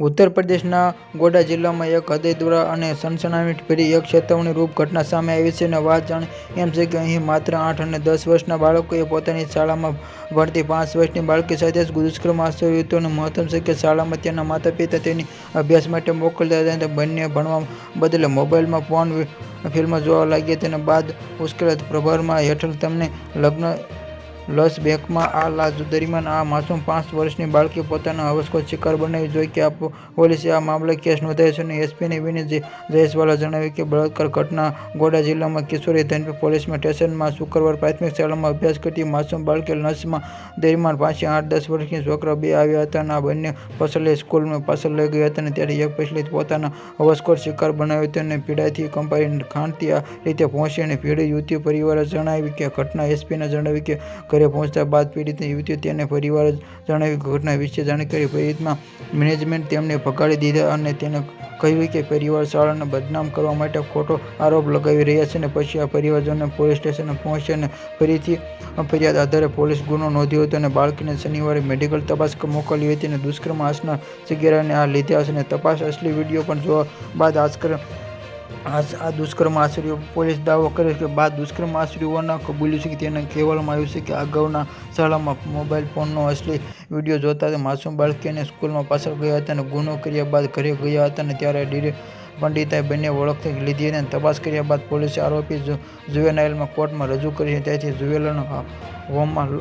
ઉત્તર પ્રદેશના ગોડા જિલ્લામાં એક હૃદયદ્વારા અને સનસનાટીભરી એક ચેતવણીરૂપ ઘટના સામે આવી છે અને વાત જાણે એમ છે કે અહીં માત્ર આઠ અને દસ વર્ષના બાળકોએ પોતાની શાળામાં ભણતી પાંચ વર્ષની બાળકી સાથે જ દુષ્કર્મ આચર્યું હતું અને મહત્તમ છે કે શાળામાં તેના માતા પિતા તેની અભ્યાસ માટે મોકલતા હતા અને બંને ભણવા બદલે મોબાઈલમાં ફોન ફિલ્મો જોવા લાગ્યા તેના બાદ ઉશ્કેરાટ પ્રભારમાં હેઠળ તેમને લગ્ન લસ બેકમાં આ લાશ દરમિયાન આ માસૂમ પાંચ વર્ષની બાળકી પોતાના હવસકો શિકાર બનાવી જોઈ કે પોલીસે આ મામલે કેસ નોંધાયો છે અને એસપી વિનીત જયસ્વાલે જણાવ્યું કે બળાત્કાર ઘટના ગોડા જિલ્લામાં કિશોરી ધનપી પોલીસ સ્ટેશનમાં શુક્રવાર પ્રાથમિક શાળામાં અભ્યાસ કરતી માસૂમ બાળકી લસમાં દરમિયાન પાંચથી આઠ દસ વર્ષની છોકરા બે આવ્યા હતા અને આ બંને પસલે સ્કૂલમાં પાછળ લઈ ગયા હતા ત્યારે એક પછી પોતાના હવસખોર શિકાર બનાવ્યો હતો અને પીડાથી કંપાઈ ખાંડતી આ રીતે પહોંચી અને પીડિત યુવતી પરિવારે જણાવ્યું કે ઘટના એસપીને જણાવ્યું કે ઘરે પહોંચતા બાદ પીડિતની યુવતીએ તેને પરિવારે જણાવી ઘટના વિશે જાણકારી પીડિતમાં મેનેજમેન્ટ તેમને ભગાડી દીધા અને તેને કહ્યું કે પરિવાર શાળાને બદનામ કરવા માટે ખોટો આરોપ લગાવી રહ્યા છે અને પછી આ પરિવારજનો પોલીસ સ્ટેશન પહોંચ્યા અને ફરીથી ફરિયાદ આધારે પોલીસ ગુનો નોંધ્યો હતો અને બાળકીને શનિવારે મેડિકલ તપાસ મોકલી હતી અને દુષ્કર્મ આસના સગીરાને આ લીધા છે અને તપાસ અસલી વીડિયો પણ જોવા બાદ આચકર આ દુષ્કર્મ આશ્રયો પોલીસ દાવો કરે છે કે બાદ દુષ્કર્મ આશ્રયોના કબૂલ્યું છે કે તેને કહેવામાં આવ્યું છે કે અગાઉના શાળામાં મોબાઈલ ફોનનો અસલી વીડિયો જોતા માસૂમ બાળકીને સ્કૂલમાં પાછળ ગયા હતા અને ગુનો કર્યા બાદ ઘરે ગયા હતા અને ત્યારે ડીરે પંડિતાએ બંને ઓળખ લીધી અને તપાસ કર્યા બાદ પોલીસે આરોપી જુવેનાઇલમાં કોર્ટમાં રજૂ કરી ત્યાંથી જુવેલના હોમમાં